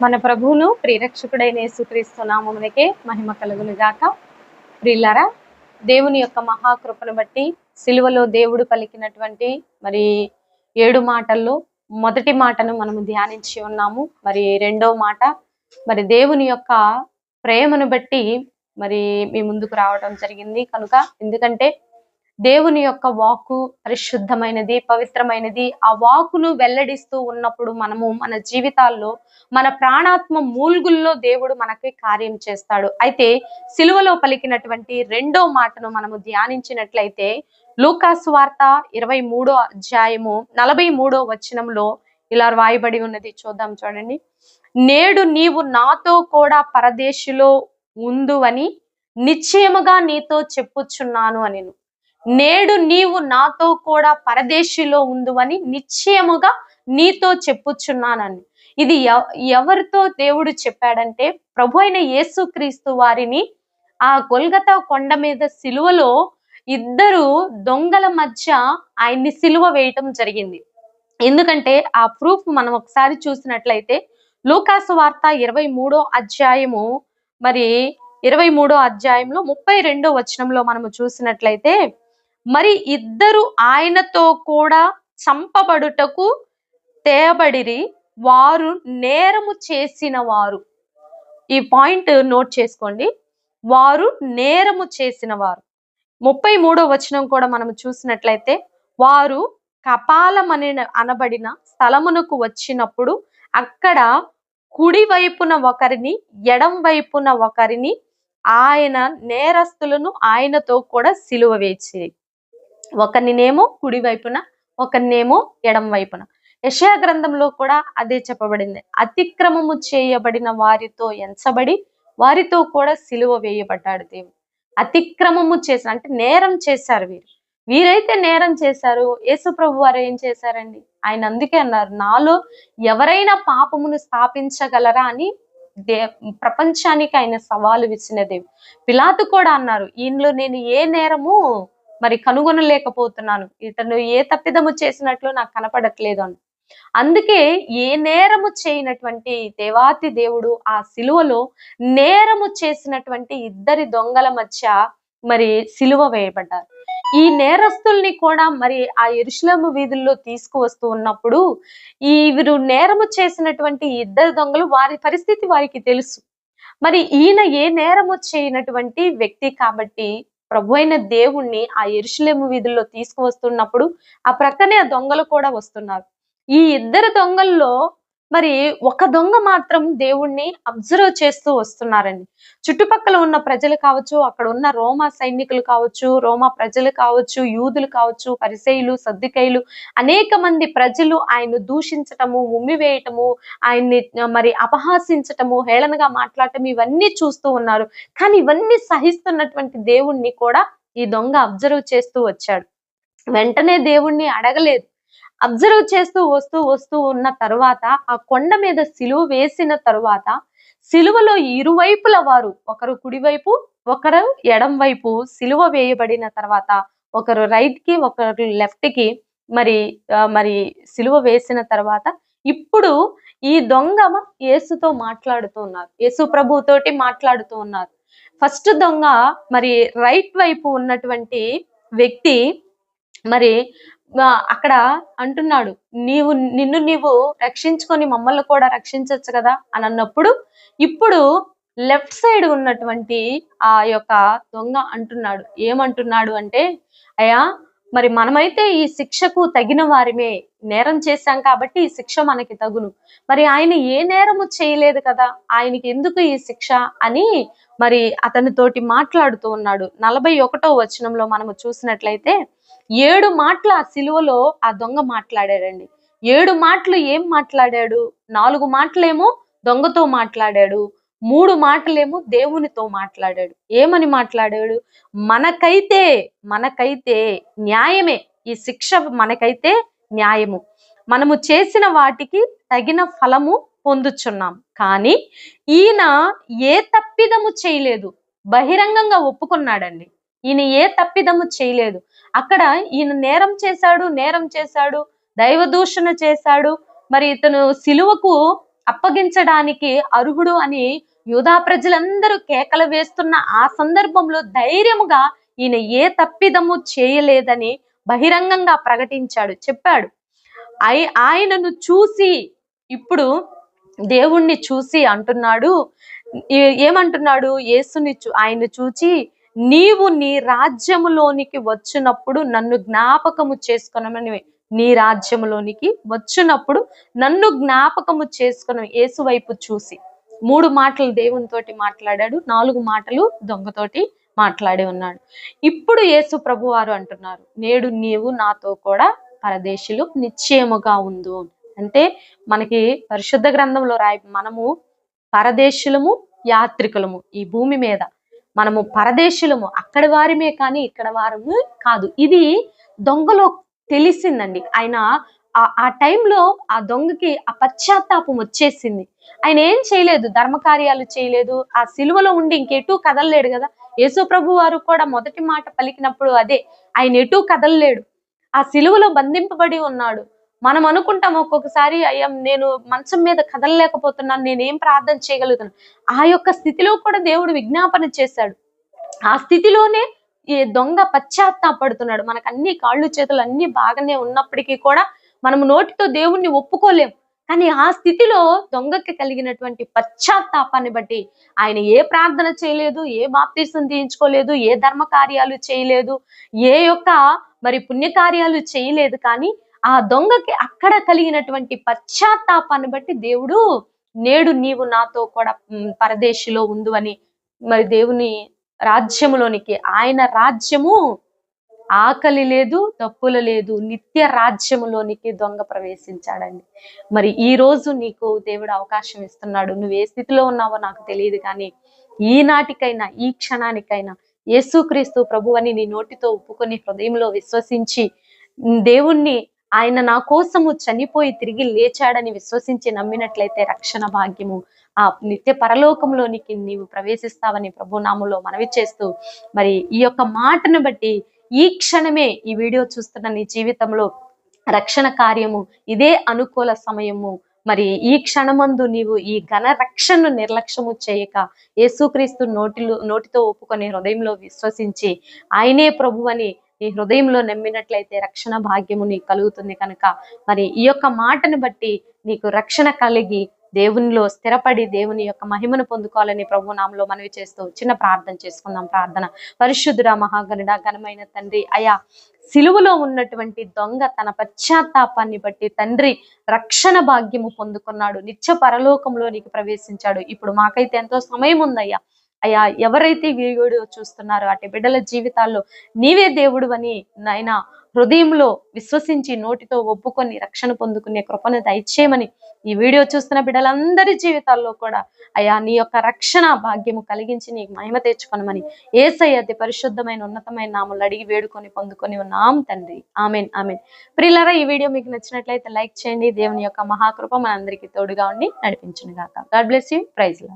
మన ప్రభువును ప్రియరక్షకుడైన యేసుక్రీస్తు నామమునకే మహిమ కలుగును గాక. ప్రియులారా దేవుని యొక్క మహాకృపను బట్టి సిలువలో దేవుడు పలికినటువంటి మరి ఏడు మాటల్లో మొదటి మాటను మనము ధ్యానించి ఉన్నాము. మరి రెండో మాట మరి దేవుని యొక్క ప్రేమను బట్టి మరి మీ ముందుకు రావడం జరిగింది. కనుక ఎందుకంటే దేవుని యొక్క వాకు పరిశుద్ధమైనది పవిత్రమైనది. ఆ వాకును వెల్లడిస్తూ ఉన్నప్పుడు మనము మన జీవితాల్లో మన ప్రాణాత్మ మూల్గుల్లో దేవుడు మనకి కార్యం చేస్తాడు. అయితే సిలువలో పలికినటువంటి రెండో మాటను మనము ధ్యానించినట్లయితే లూకాసు వార్త ఇరవై మూడో అధ్యాయము నలభై మూడో వచనంలో ఇలా రాయబడి ఉన్నది. చూద్దాం చూడండి. నేడు నీవు నాతో కూడా పరదేశిలో ఉందువని నిశ్చయముగా నీతో చెప్పుచున్నాను అని నేడు నీవు నాతో కూడా పరదేశిలో ఉందువని నిశ్చయముగా నీతో చెప్పుచున్నానని. ఇది ఎవ- ఎవరితో దేవుడు చెప్పాడంటే ప్రభు అయిన యేసుక్రీస్తు వారిని ఆ గొల్గతా కొండ మీద సిలువలో ఇద్దరు దొంగల మధ్య ఆయన్ని సిలువ వేయటం జరిగింది. ఎందుకంటే ఆ ప్రూఫ్ మనం ఒకసారి చూసినట్లయితే లూకాసు వార్త ఇరవై మూడో అధ్యాయము మరి ఇరవై మూడో అధ్యాయంలో ముప్పై రెండో వచనంలో మనము చూసినట్లయితే మరి ఇద్దరు ఆయనతో కూడా చంపబడుటకు తేబడిరి వారు నేరము చేసిన వారు. ఈ పాయింట్ నోట్ చేసుకోండి. వారు నేరము చేసిన వారు. ముప్పై మూడో వచనం కూడా మనం చూసినట్లయితే వారు కపాలమని అనబడిన స్థలమునకు వచ్చినప్పుడు అక్కడ కుడి వైపున ఒకరిని ఎడం వైపున ఒకరిని ఆయన నేరస్తులను ఆయనతో కూడా సిలువ వేచి ఒకరినేమో కుడి వైపున ఒకరినేమో ఎడం వైపున. యెషయా గ్రంథంలో కూడా అదే చెప్పబడింది. అతిక్రమము చేయబడిన వారితో ఎంచబడి వారితో కూడా సిలువ వేయబడ్డాడు దేవుడు. అతిక్రమము చేసిన అంటే నేరం చేశారు వీరు. వీరైతే నేరం చేశారు యేసు ప్రభు వారు ఏం చేశారండి? ఆయన అందుకే అన్నారు నాలో ఎవరైనా పాపమును స్థాపించగలరా? అని దే ప్రపంచానికి ఆయన సవాలు విసిన దేవుడు. పిలాతు కూడా అన్నారు ఈయనలో నేను ఏ నేరము మరి కనుగొనలేకపోతున్నాను. ఇతను ఏ తప్పిదము చేసినట్లు నాకు కనపడట్లేదు అని. అందుకే ఏ నేరము చేయనటువంటి దేవాతి దేవుడు ఆ సిలువలో నేరము చేసినటువంటి ఇద్దరి దొంగల మధ్య మరి సిలువ వేయబడ్డారు. ఈ నేరస్తుల్ని కూడా మరి ఆ ఎరుశలము వీధుల్లో తీసుకువస్తూ ఉన్నప్పుడు ఈ వీరు నేరము చేసినటువంటి ఇద్దరు దొంగలు వారి పరిస్థితి వారికి తెలుసు. మరి ఈయన ఏ నేరము చేయనటువంటి వ్యక్తి కాబట్టి ప్రభు అయిన దేవుణ్ణి ఆ ఎరుషులేము వీధుల్లో తీసుకువస్తున్నప్పుడు ఆ ప్రక్కనే ఆ దొంగలు కూడా వస్తున్నారు. ఈ ఇద్దరు దొంగల్లో మరి ఒక దొంగ మాత్రం దేవుణ్ణి అబ్జర్వ్ చేస్తూ వస్తున్నారండి. చుట్టుపక్కల ఉన్న ప్రజలు కావచ్చు అక్కడ ఉన్న రోమా సైనికులు కావచ్చు రోమా ప్రజలు కావచ్చు యూదులు కావచ్చు పరిసయులు సర్దికైలు అనేక మంది ప్రజలు ఆయన దూషించటము ఉమ్మివేయటము ఆయన్ని మరి అపహాసించటము హేళనగా మాట్లాడటం ఇవన్నీ చూస్తూ ఉన్నారు. కానీ ఇవన్నీ సహిస్తున్నటువంటి దేవుణ్ణి కూడా ఈ దొంగ అబ్జర్వ్ చేస్తూ వచ్చాడు. వెంటనే దేవుణ్ణి అడగలేదు. అబ్జర్వ్ చేస్తూ వస్తూ వస్తూ ఉన్న తర్వాత ఆ కొండ మీద సిలువ వేసిన తరువాత సిలువలో ఇరువైపుల వారు ఒకరు కుడివైపు ఒకరు ఎడం వైపు సిలువ వేయబడిన తర్వాత ఒకరు రైట్కి ఒకరు లెఫ్ట్కి మరి మరి సిలువ వేసిన తర్వాత ఇప్పుడు ఈ దొంగ యేసుతో మాట్లాడుతూ ఉన్నారు. యేసు ప్రభుతోటి మాట్లాడుతూ ఉన్నారు. ఫస్ట్ దొంగ మరి రైట్ వైపు ఉన్నటువంటి వ్యక్తి మరి అక్కడ అంటున్నాడు నీవు నిన్ను నీవు రక్షించుకొని మమ్మల్ని కూడా రక్షించవచ్చు కదా? అని అన్నప్పుడు ఇప్పుడు లెఫ్ట్ సైడ్ ఉన్నటువంటి ఆ యొక్క దొంగ అంటున్నాడు. ఏమంటున్నాడు అంటే అయ్యా మరి మనమైతే ఈ శిక్షకు తగిన వారిమే నేరం చేశాం కాబట్టి ఈ శిక్ష మనకి తగును. మరి ఆయన ఏ నేరము చేయలేదు కదా ఆయనకి ఎందుకు ఈ శిక్ష అని మరి అతనితోటి మాట్లాడుతూ ఉన్నాడు. నలభై ఒకటో వచనంలో మనము చూసినట్లయితే ఏడు మాటలు ఆ సిలువలో ఆ దొంగ మాట్లాడాడండి. ఏడు మాటలు ఏం మాట్లాడాడు? నాలుగు మాటలేమో దొంగతో మాట్లాడాడు. మూడు మాటలేమో దేవునితో మాట్లాడాడు. ఏమని మాట్లాడాడు? మనకైతే మనకైతే న్యాయమే. ఈ శిక్ష మనకైతే న్యాయము. మనము చేసిన వాటికి తగిన ఫలము పొందుచున్నాం. కానీ ఈయన ఏ తప్పిదము చేయలేదు. బహిరంగంగా ఒప్పుకున్నాడండి. ఈయన ఏ తప్పిదము చేయలేదు. అక్కడ ఈయన నేరం చేశాడు నేరం చేశాడు దైవ దూషణ చేశాడు. మరి ఇతను సిలువకు అప్పగించడానికి అర్హుడు అని యూదా ప్రజలందరూ కేకలు వేస్తున్న ఆ సందర్భంలో ధైర్యముగా ఈయన ఏ తప్పిదము చేయలేదని బహిరంగంగా ప్రకటించాడు చెప్పాడు. ఆయనను చూసి ఇప్పుడు దేవుణ్ణి చూసి అంటున్నాడు. ఏమంటున్నాడు? యేసుని చూ ఆయన చూచి నీవు నీ రాజ్యములోనికి వచ్చినప్పుడు నన్ను జ్ఞాపకము చేసుకునమని నీ రాజ్యంలోనికి వచ్చినప్పుడు నన్ను జ్ఞాపకము చేసుకుని యేసు వైపు చూసి. మూడు మాటలు దేవునితోటి మాట్లాడాడు నాలుగు మాటలు దొంగతోటి మాట్లాడి ఉన్నాడు. ఇప్పుడు యేసు ప్రభువారు అంటున్నారు నేడు నీవు నాతో కూడా పరదేశులు నిశ్చయముగా ఉండు అంటే మనకి పరిశుద్ధ గ్రంథంలో రాయి మనము పరదేశులము యాత్రికులము ఈ భూమి మీద. మనము పరదేశులము అక్కడి వారిమే కానీ ఇక్కడ వారము కాదు. ఇది దొంగలో తెలిసిందండి. ఆయన ఆ- టైంలో ఆ దొంగకి ఆ పశ్చాత్తాపం వచ్చేసింది. ఆయన ఏం చేయలేదు ధర్మకార్యాలు చేయలేదు ఆ సిలువలో ఉండి ఇంకెటూ కదలలేడు కదా. యేసు ప్రభు వారు కూడా మొదటి మాట పలికినప్పుడు అదే ఆయన ఎటూ కదలలేడు. ఆ సిలువలో బంధింపబడి ఉన్నాడు. మనం అనుకుంటాం ఒక్కొక్కసారి అయ్యా నేను మంచం మీద కదలలేకపోతున్నాను నేనేం ప్రార్థన చేయగలుగుతాను ఆ యొక్క స్థితిలో కూడా దేవుడు విజ్ఞాపన చేశాడు. ఆ స్థితిలోనే ఈ దొంగ పశ్చాత్తాపడుతున్నాడు. మనకు అన్ని కాళ్ళు చేతులు అన్ని బాగానే ఉన్నప్పటికీ కూడా మనం నోటితో దేవుణ్ణి ఒప్పుకోలేం. కానీ ఆ స్థితిలో దొంగకి కలిగినటువంటి పశ్చాత్తాపాన్ని బట్టి ఆయన ఏ ప్రార్థన చేయలేదు ఏ బాప్తీసం తీయించుకోలేదు ఏ ధర్మ కార్యాలు చేయలేదు ఏ యొక్క మరి పుణ్యకార్యాలు చేయలేదు. కానీ ఆ దొంగకి అక్కడ కలిగినటువంటి పశ్చాత్తాపాన్ని బట్టి దేవుడు నేడు నీవు నాతో కూడా పరదేశిలో ఉండు అని మరి దేవుని రాజ్యములోనికి. ఆయన రాజ్యము ఆకలి లేదు తప్పులు లేదు నిత్య రాజ్యములోనికి దొంగ ప్రవేశించాడండి. మరి ఈ రోజు నీకు దేవుడు అవకాశం ఇస్తున్నాడు. నువ్వు ఏ స్థితిలో ఉన్నావో నాకు తెలియదు కానీ ఈనాటికైనా ఈ క్షణానికైనా యేసుక్రీస్తు ప్రభు అని నీ నోటితో ఒప్పుకొని హృదయంలో విశ్వసించి దేవుణ్ణి ఆయన నా కోసము చనిపోయి తిరిగి లేచాడని విశ్వసించి నమ్మినట్లయితే రక్షణ భాగ్యము. ఆ నిత్య పరలోకంలోనికి నీవు ప్రవేశిస్తావని ప్రభునామంలో మనవి చేస్తూ మరి ఈ యొక్క మాటను బట్టి ఈ క్షణమే ఈ వీడియో చూస్తున్న నీ జీవితంలో రక్షణ కార్యము ఇదే అనుకూల సమయము. మరి ఈ క్షణమందు నీవు ఈ ఘన రక్షణను నిర్లక్ష్యము చేయక యేసుక్రీస్తు నోటిలో నోటితో ఒప్పుకొని హృదయంలో విశ్వసించి ఆయనే ప్రభు అని నీ హృదయంలో నమ్మినట్లయితే రక్షణ భాగ్యము నీకు కలుగుతుంది కనుక మరి ఈ యొక్క మాటను బట్టి నీకు రక్షణ కలిగి దేవునిలో స్థిరపడి దేవుని యొక్క మహిమను పొందుకోవాలని ప్రభు నామలో మనవి చేస్తూ చిన్న ప్రార్థన చేసుకుందాం ప్రార్థన. పరిశుద్ధుడ మహాగణుడ ఘనమైన తండ్రి అయా సిలువలో ఉన్నటువంటి దొంగ తన పశ్చాత్తాపాన్ని బట్టి తండ్రి రక్షణ భాగ్యము పొందుకున్నాడు. నిత్య పరలోకంలో నీకు ప్రవేశించాడు. ఇప్పుడు మాకైతే ఎంతో సమయం ఉందయ్యా. అయ్యా ఎవరైతే వీడియో చూస్తున్నారో అటు బిడ్డల జీవితాల్లో నీవే దేవుడు అని నాయన హృదయంలో విశ్వసించి నోటితో ఒప్పుకొని రక్షణ పొందుకునే కృపను దయచేయమని ఈ వీడియో చూస్తున్న బిడ్డలందరి జీవితాల్లో కూడా అయ్యా నీ యొక్క రక్షణ భాగ్యము కలిగించి నీకు మహిమ తెచ్చుకొనమని ఏసయ్య అతి పరిశుద్ధమైన ఉన్నతమైన నామలు అడిగి వేడుకొని పొందుకొని ఉన్నాం తండ్రి. Amen amen. ప్రిల్లరా ఈ వీడియో మీకు నచ్చినట్లయితే లైక్ చేయండి. దేవుని యొక్క మహాకృప మనందరికీ తోడుగా ఉండి నడిపించును గాక God bless you. Praise law